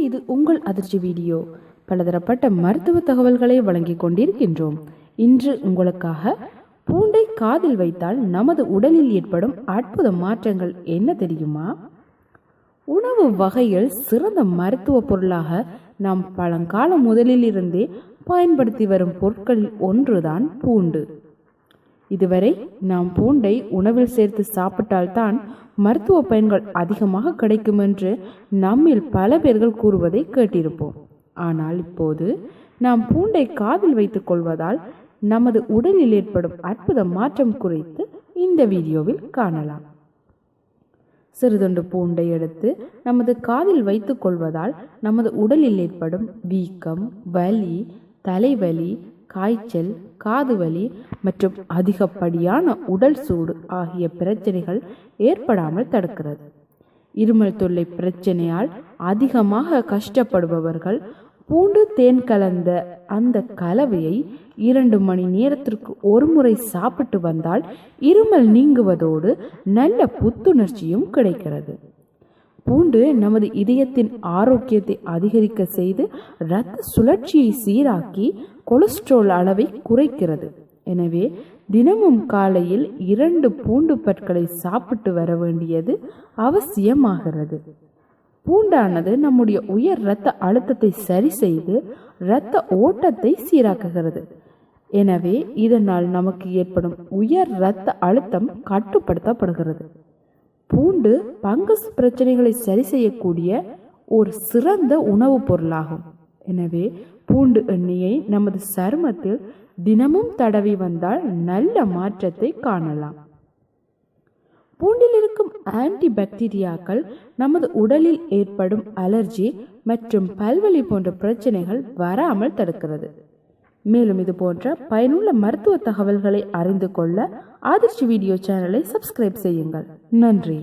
இது உங்கள் அதிர்ச்சி வீடியோ. பலதரப்பட்ட மருத்துவ தகவல்களை வழங்கிக் கொண்டிருக்கின்றோம். இன்று உங்களுக்காக பூண்டை காதில் வைத்தால் நமது உடலில் ஏற்படும் அற்புத மாற்றங்கள் என்ன தெரியுமா? உணவு வகையில் சிறந்த மருத்துவ பொருளாக நாம் பழங்காலம் முதலிலிருந்தே பயன்படுத்தி வரும் பொருட்களில் ஒன்றுதான் பூண்டு. இதுவரை நாம் பூண்டை உணவில் சேர்த்து சாப்பிட்டால்தான் மருத்துவ பயன்கள் அதிகமாக கிடைக்கும் என்று நம்மில் பல பேர்கள் கூறுவதை கேட்டிருப்போம். ஆனால் இப்போது நாம் பூண்டை காதில் வைத்துக் கொள்வதால் நமது உடலில் ஏற்படும் அற்புத மாற்றம் குறித்து இந்த வீடியோவில் காணலாம். சிறிதுண்டு பூண்டை எடுத்து நமது காதில் வைத்துக் கொள்வதால் நமது உடலில் ஏற்படும் வீக்கம் வலி தலைவலி காய்ச்சல் காது வலி மற்றும் அதிகப்படியான உடல் சூடு ஆகிய பிரச்சனைகள் ஏற்படாமல் தடுக்கிறது. இருமல் தொல்லை பிரச்சனையால் அதிகமாக கஷ்டப்படுபவர்கள் பூண்டு தேன் கலந்த அந்த கலவையை இரண்டு மணி நேரத்திற்கு ஒரு முறை சாப்பிட்டு வந்தால் இருமல் நீங்குவதோடு நல்ல புத்துணர்ச்சியும் கிடைக்கிறது. பூண்டு நமது இதயத்தின் ஆரோக்கியத்தை அதிகரிக்க செய்து இரத்த சுழற்சியை சீராக்கி கொலஸ்ட்ரால் அளவை குறைக்கிறது. எனவே தினமும் காலையில் இரண்டு பூண்டு பற்களை சாப்பிட்டு வர வேண்டியது அவசியமாகிறது. பூண்டானது நம்முடைய உயர் இரத்த அழுத்தத்தை சரி செய்து இரத்த ஓட்டத்தை சீராக்குகிறது. எனவே இதனால் நமக்கு ஏற்படும் உயர் இரத்த அழுத்தம் கட்டுப்படுத்தப்படுகிறது. பூண்டு பங்கஸ் பிரச்சனைகளை சரி செய்யக்கூடிய ஒரு சிறந்த உணவுப் பொருளாகும். எனவே பூண்டு எண்ணெயை நமது சருமத்தில் தினமும் தடவி வந்தால் நல்ல மாற்றத்தை காணலாம். பூண்டில் இருக்கும் ஆன்டி பாக்டீரியாக்கள் நமது உடலில் ஏற்படும் அலர்ஜி மற்றும் பல்வலி போன்ற பிரச்சனைகள் வராமல் தடுக்கிறது. மேலும் இது போன்ற பயனுள்ள மருத்துவ தகவல்களை அறிந்து கொள்ள ஆதிர்ச்சி வீடியோ சேனலை சப்ஸ்கிரைப் செய்யுங்கள். நன்றி.